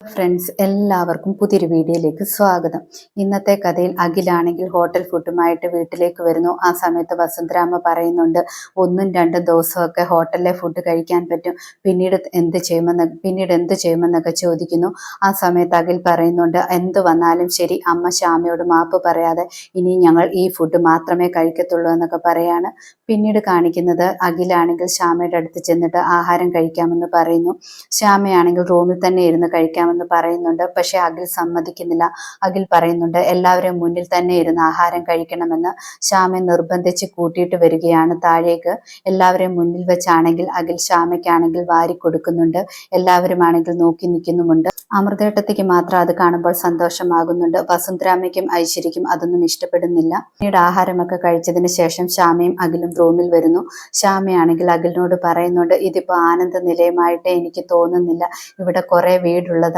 Friends എല്ലാവർക്കും പുതിയൊരു വീഡിയോയിലേക്ക് സ്വാഗതം. ഇന്നത്തെ കഥയിൽ അഖിലാണെങ്കിൽ ഹോട്ടൽ ഫുഡുമായിട്ട് വീട്ടിലേക്ക് വരുന്നു. ആ സമയത്ത് വസുന്ധരാമ പറയുന്നുണ്ട് ഒന്നും രണ്ടും ദിവസമൊക്കെ ഹോട്ടലിലെ ഫുഡ് കഴിക്കാൻ പറ്റും. പിന്നീട് എന്ത് ചെയ്യുമെന്ന് പിന്നീട് എന്ത് ചെയ്യുമെന്നൊക്കെ ചോദിക്കുന്നു. ആ സമയത്ത് അഖിൽ പറയുന്നുണ്ട് എന്ത് വന്നാലും ശരി അമ്മ ശ്യാമയോട് മാപ്പ് പറയാതെ ഇനി ഞങ്ങൾ ഈ ഫുഡ് മാത്രമേ കഴിക്കത്തുള്ളൂ എന്നൊക്കെ പറയാണ്. പിന്നീട് കാണിക്കുന്നത് അഖിലാണെങ്കിൽ ശ്യാമയുടെ അടുത്ത് ചെന്നിട്ട് ആഹാരം കഴിക്കാമെന്ന് പറയുന്നു. ശ്യാമയാണെങ്കിൽ റൂമിൽ തന്നെ ഇരുന്ന് കഴിക്കാമെന്ന് പറയുന്നുണ്ട്. പക്ഷെ അഖിൽ സമ്മതിക്കുന്നില്ല. അഖിൽ പറയുന്നുണ്ട് എല്ലാവരും മുന്നിൽ തന്നെ ഇരുന്ന് ആഹാരം കഴിക്കണമെന്ന് ശ്യാമെ നിർബന്ധിച്ച് കൂട്ടിയിട്ട് വരികയാണ് താഴേക്ക്. എല്ലാവരെയും മുന്നിൽ വെച്ചാണെങ്കിൽ അഖിൽ ശ്യാമയ്ക്കാണെങ്കിൽ വാരി കൊടുക്കുന്നുണ്ട്. എല്ലാവരും ആണെങ്കിൽ നോക്കി നിൽക്കുന്നുമുണ്ട്. അമൃതേട്ടത്തേക്ക് മാത്രം അത് കാണുമ്പോൾ സന്തോഷമാകുന്നുണ്ട്. വസുന്ധരാമയ്ക്കും ഐശ്വര്യക്കും അതൊന്നും ഇഷ്ടപ്പെടുന്നില്ല. പിന്നീട് ആഹാരമൊക്കെ കഴിച്ചതിന് ശേഷം ശ്യാമയും അഖിലും റൂമിൽ വരുന്നു. ശ്യാമയാണെങ്കിൽ അഖിലിനോട് പറയുന്നുണ്ട് ഇതിപ്പോ ആനന്ദ നിലയമായിട്ട് എനിക്ക് തോന്നുന്നില്ല. ഇവിടെ കുറെ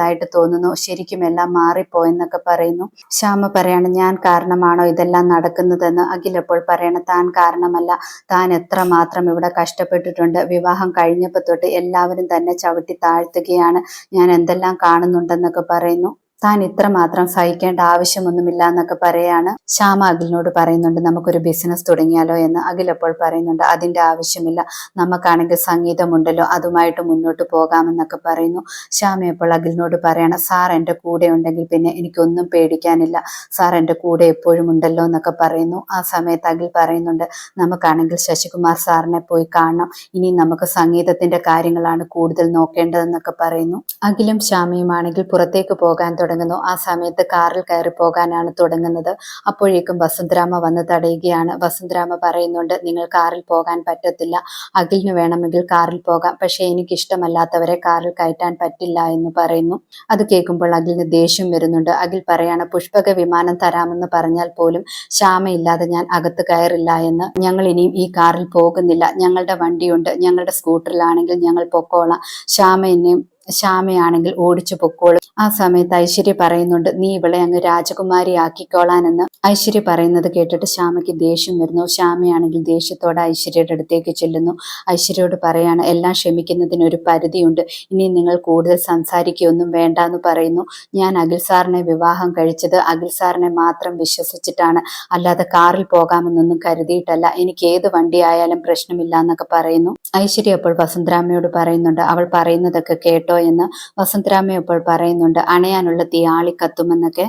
വീടുള്ളതായിട്ട് തോന്നുന്നു. ശരിക്കും എല്ലാം മാറിപ്പോയെന്നൊക്കെ പറയുന്നു. ശ്യാമ പറയാണ് ഞാൻ കാരണമാണോ ഇതെല്ലാം നടക്കുന്നതെന്ന്? അഖിലപ്പോൾ പറയണം താൻ കാരണമല്ല. താൻ എത്ര മാത്രം ഇവിടെ കഷ്ടപ്പെട്ടിട്ടുണ്ട്. വിവാഹം കഴിഞ്ഞപ്പോൾ തൊട്ട് എല്ലാവരും തന്നെ ചവിട്ടി താഴ്ത്തുകയാണ്. ഞാൻ എന്തെല്ലാം കാണുന്നുണ്ടെന്നൊക്കെ പറയുന്നു. താൻ ഇത്രമാത്രം സഹിക്കേണ്ട ആവശ്യമൊന്നുമില്ല എന്നൊക്കെ പറയാണ്. ശ്യാമ അഖിലിനോട് പറയുന്നുണ്ട് നമുക്കൊരു ബിസിനസ് തുടങ്ങിയാലോ എന്ന്. അഖിൽ അപ്പോൾ പറയുന്നുണ്ട് അതിന്റെ ആവശ്യമില്ല. നമുക്കാണെങ്കിൽ സംഗീതമുണ്ടല്ലോ അതുമായിട്ട് മുന്നോട്ട് പോകാമെന്നൊക്കെ പറയുന്നു. ശ്യാമ അപ്പോൾ അഖിലിനോട് പറയണം സാർ എന്റെ കൂടെ ഉണ്ടെങ്കിൽ പിന്നെ എനിക്കൊന്നും പേടിക്കാനില്ല. സാർ എന്റെ കൂടെ എപ്പോഴും ഉണ്ടല്ലോ എന്നൊക്കെ പറയുന്നു. ആ സമയത്ത് അഖിൽ പറയുന്നുണ്ട് നമുക്കാണെങ്കിൽ ശശികുമാർ സാറിനെ പോയി കാണണം. ഇനി നമുക്ക് സംഗീതത്തിന്റെ കാര്യങ്ങളാണ് കൂടുതൽ നോക്കേണ്ടതെന്നൊക്കെ പറയുന്നു. അഖിലും ശ്യാമയുമാണെങ്കിൽ പുറത്തേക്ക് പോകാൻ തുടങ്ങുന്നു. ആ സമയത്ത് കാറിൽ കയറി പോകാനാണ് തുടങ്ങുന്നത്. അപ്പോഴേക്കും വസുന്ധരാമ വന്ന് തടയുകയാണ്. വസുന്ധരാമ പറയുന്നുണ്ട് നിങ്ങൾ കാറിൽ പോകാൻ പറ്റത്തില്ല. അഖിലിന് വേണമെങ്കിൽ കാറിൽ പോകാം. പക്ഷേ എനിക്ക് ഇഷ്ടമല്ലാത്തവരെ കാറിൽ കയറ്റാൻ പറ്റില്ല എന്ന് പറയുന്നു. അത് കേൾക്കുമ്പോൾ അഖിലിന് ദേഷ്യം വരുന്നുണ്ട്. അഖിൽ പറയാണ് പുഷ്പക വിമാനം തരാമെന്ന് പറഞ്ഞാൽ പോലും ക്ഷാമയില്ലാതെ ഞാൻ അകത്ത് കയറില്ല എന്ന്. ഞങ്ങൾ ഇനിയും ഈ കാറിൽ പോകുന്നില്ല. ഞങ്ങളുടെ വണ്ടിയുണ്ട്. ഞങ്ങളുടെ സ്കൂട്ടറിലാണെങ്കിൽ ഞങ്ങൾ പൊക്കോളാം. ശ്യാമ എന്നെയും ശ്യാമയാണെങ്കിൽ ഓടിച്ചു പൊക്കോളും. ആ സമയത്ത് ഐശ്വര്യ പറയുന്നുണ്ട് നീ ഇവളെ അങ്ങ് രാജകുമാരി ആക്കിക്കോളാനെന്ന് ഐശ്വര്യ പറയുന്നത് കേട്ടിട്ട് ശ്യാമയ്ക്ക് ദേഷ്യം വരുന്നു. ശ്യാമയാണെങ്കിൽ ദേഷ്യത്തോടെ ഐശ്വര്യയുടെ അടുത്തേക്ക് ചെല്ലുന്നു. ഐശ്വര്യയോട് പറയാണ് എല്ലാം ക്ഷമിക്കുന്നതിന് ഒരു പരിധിയുണ്ട്. ഇനി നിങ്ങൾ കൂടുതൽ സംസാരിക്കുകയൊന്നും വേണ്ട എന്ന് പറയുന്നു. ഞാൻ അഖിൽ സാറിനെ വിവാഹം കഴിച്ചത് അഖിൽ സാറിനെ മാത്രം വിശ്വസിച്ചിട്ടാണ്. അല്ലാതെ കാറിൽ പോകാമെന്നൊന്നും കരുതിയിട്ടല്ല. എനിക്ക് ഏത് വണ്ടി ആയാലും പ്രശ്നമില്ല എന്നൊക്കെ പറയുന്നു. ഐശ്വര്യ അപ്പോൾ വസന്തരാമയോട് പറയുന്നുണ്ട്. അവൾ പറയുന്നതൊക്കെ കേട്ടോ എന്ന് വസന്തരാമ അപ്പോൾ പറയുന്നുണ്ട്. അണയാനുള്ള തീ ആളിക്കത്തുമെന്നൊക്കെ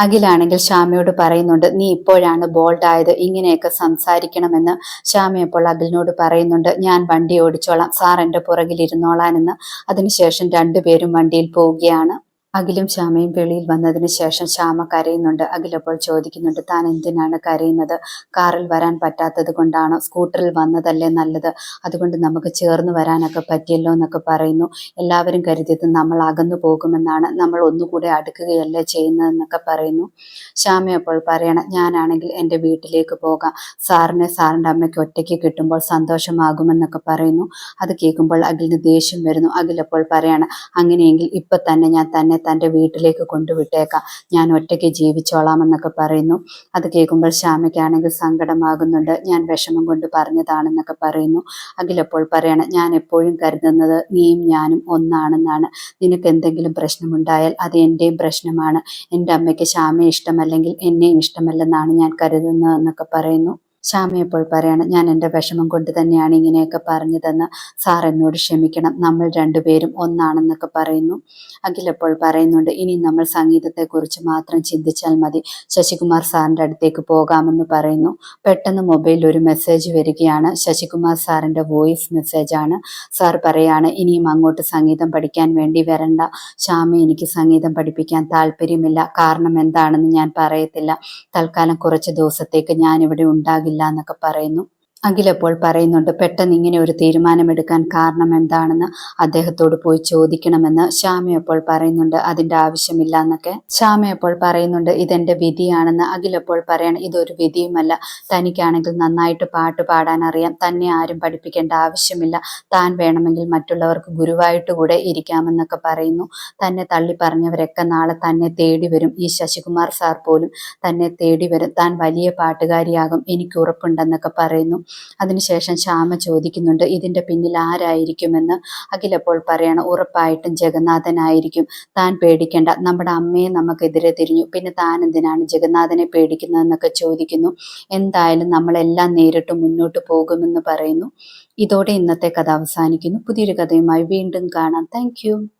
അഖിലാണെങ്കിൽ ശ്യാമയോട് പറയുന്നുണ്ട്. നീ ഇപ്പോഴാണ് ബോൾഡ് ആയത് ഇങ്ങനെയൊക്കെ സംസാരിക്കണമെന്ന് ശ്യാമ അപ്പോൾ അഖിലിനോട് പറയുന്നുണ്ട്. ഞാൻ വണ്ടി ഓടിച്ചോളാം. സാർ എന്റെ പുറകിൽ ഇരുന്നോളാനെന്ന് അതിനുശേഷം രണ്ടുപേരും വണ്ടിയിൽ പോവുകയാണ്. അഖിലും ശ്യാമയും വെളിയിൽ വന്നതിന് ശേഷം ശ്യാമ കരയുന്നുണ്ട്. അഖിലപ്പോൾ ചോദിക്കുന്നുണ്ട് താൻ എന്തിനാണ് കരയുന്നത്? കാറിൽ വരാൻ പറ്റാത്തത് കൊണ്ടാണോ? സ്കൂട്ടറിൽ വന്നതല്ലേ നല്ലത്? അതുകൊണ്ട് നമുക്ക് ചേർന്ന് വരാനൊക്കെ പറ്റിയല്ലോ എന്നൊക്കെ പറയുന്നു. എല്ലാവരും കരുതിയത് നമ്മൾ അകന്നു പോകുമെന്നാണ്. നമ്മൾ ഒന്നുകൂടെ അടുക്കുകയല്ലേ ചെയ്യുന്നതെന്നൊക്കെ പറയുന്നു. ശ്യാമ അപ്പോൾ പറയണം ഞാനാണെങ്കിൽ എന്റെ വീട്ടിലേക്ക് പോകാം. സാറിനെ സാറിന്റെ അമ്മയ്ക്ക് ഒറ്റയ്ക്ക് കിട്ടുമ്പോൾ സന്തോഷമാകുമെന്നൊക്കെ പറയുന്നു. അത് കേൾക്കുമ്പോൾ അഖിലിന് ദേഷ്യം വരുന്നു. അഖിലപ്പോൾ പറയാണ് അങ്ങനെയെങ്കിൽ ഇപ്പം തന്നെ ഞാൻ തന്നെ തന്റെ വീട്ടിലേക്ക് കൊണ്ടുവിട്ടേക്കാം. ഞാൻ ഒറ്റയ്ക്ക് ജീവിച്ചോളാം എന്നൊക്കെ പറയുന്നു. അത് കേൾക്കുമ്പോൾ ശ്യാമയ്ക്കാണെങ്കിൽ സങ്കടമാകുന്നുണ്ട്. ഞാൻ വിഷമം കൊണ്ട് പറഞ്ഞതാണെന്നൊക്കെ പറയുന്നു. അഖിലപ്പോൾ പറയണം ഞാൻ എപ്പോഴും കരുതുന്നത് നീയും ഞാനും ഒന്നാണെന്നാണ്. നിനക്ക് എന്തെങ്കിലും പ്രശ്നമുണ്ടായാൽ അത് എന്റെയും പ്രശ്നമാണ്. എന്റെ അമ്മയ്ക്ക് ശ്യാമയെ ഇഷ്ടമല്ലെങ്കിൽ എന്നെയും ഇഷ്ടമല്ലെന്നാണ് ഞാൻ കരുതുന്നത് എന്നൊക്കെ പറയുന്നു. ശ്യാമ അപ്പോൾ പറയണം ഞാൻ എന്റെ വിഷമം കൊണ്ട് തന്നെയാണ് ഇങ്ങനെയൊക്കെ പറഞ്ഞതെന്ന് സാർ എന്നോട് ക്ഷമിക്കണം. നമ്മൾ രണ്ടുപേരും ഒന്നാണെന്നൊക്കെ പറയുന്നു. അഖിലപ്പോൾ പറയുന്നുണ്ട് ഇനി നമ്മൾ സംഗീതത്തെക്കുറിച്ച് മാത്രം ചിന്തിച്ചാൽ മതി. ശശികുമാർ സാറിന്റെ അടുത്തേക്ക് പോകാമെന്ന് പറയുന്നു. പെട്ടെന്ന് മൊബൈലിൽ ഒരു മെസ്സേജ് വരികയാണ്. ശശികുമാർ സാറിന്റെ വോയിസ് മെസ്സേജാണ്. സാർ പറയാണ് ഇനിയും അങ്ങോട്ട് സംഗീതം പഠിക്കാൻ വേണ്ടി വരണ്ട. ശ്യാമ എനിക്ക് സംഗീതം പഠിപ്പിക്കാൻ താല്പര്യമില്ല. കാരണം എന്താണെന്ന് ഞാൻ പറയത്തില്ല. തൽക്കാലം കുറച്ച് ദിവസത്തേക്ക് ഞാൻ ഇവിടെ ഉണ്ടാകില്ല. എന്നൊക്കെ പറയുന്നു. അഖിലപ്പോൾ പറയുന്നുണ്ട് പെട്ടെന്ന് ഇങ്ങനെ ഒരു തീരുമാനമെടുക്കാൻ കാരണം എന്താണെന്ന് അദ്ദേഹത്തോട് പോയി ചോദിക്കണമെന്ന് ശ്യാമയപ്പോൾ പറയുന്നുണ്ട് അതിന്റെ ആവശ്യമില്ല എന്നൊക്കെ. ശ്യാമയപ്പോൾ പറയുന്നുണ്ട് ഇതെന്റെ വിധിയാണെന്ന് അഖിലപ്പോൾ പറയണം ഇതൊരു വിധിയുമല്ല. തനിക്കാണെങ്കിൽ നന്നായിട്ട് പാട്ട് പാടാൻ അറിയാം. തന്നെ ആരും പഠിപ്പിക്കേണ്ട ആവശ്യമില്ല. താൻ വേണമെങ്കിൽ മറ്റുള്ളവർക്ക് ഗുരുവായിട്ട് കൂടെ ഇരിക്കാമെന്നൊക്കെ പറയുന്നു. തന്നെ തള്ളി പറഞ്ഞവരൊക്കെ നാളെ തന്നെ തേടി വരും. ഈ ശശികുമാർ സാർ പോലും തന്നെ തേടി വരും. താൻ വലിയ പാട്ടുകാരിയാകും. എനിക്ക് ഉറപ്പുണ്ടെന്നൊക്കെ പറയുന്നു. അതിനുശേഷം ശ്യാമ ചോദിക്കുന്നുണ്ട് ഇതിന്റെ പിന്നിൽ ആരായിരിക്കുമെന്ന്? അഖിലപ്പോൾ പറയണം ഉറപ്പായിട്ടും ജഗന്നാഥനായിരിക്കും. താൻ പേടിക്കേണ്ട. നമ്മുടെ അമ്മയെ നമുക്കെതിരെ തിരിഞ്ഞു. പിന്നെ താൻ എന്തിനാണ് ജഗന്നാഥനെ പേടിക്കുന്നതെന്നൊക്കെ ചോദിക്കുന്നു. എന്തായാലും നമ്മളെല്ലാം നേരിട്ട് മുന്നോട്ട് പോകുമെന്ന് പറയുന്നു. ഇതോടെ ഇന്നത്തെ കഥ അവസാനിക്കുന്നു. പുതിയൊരു കഥയുമായി വീണ്ടും കാണാം. താങ്ക്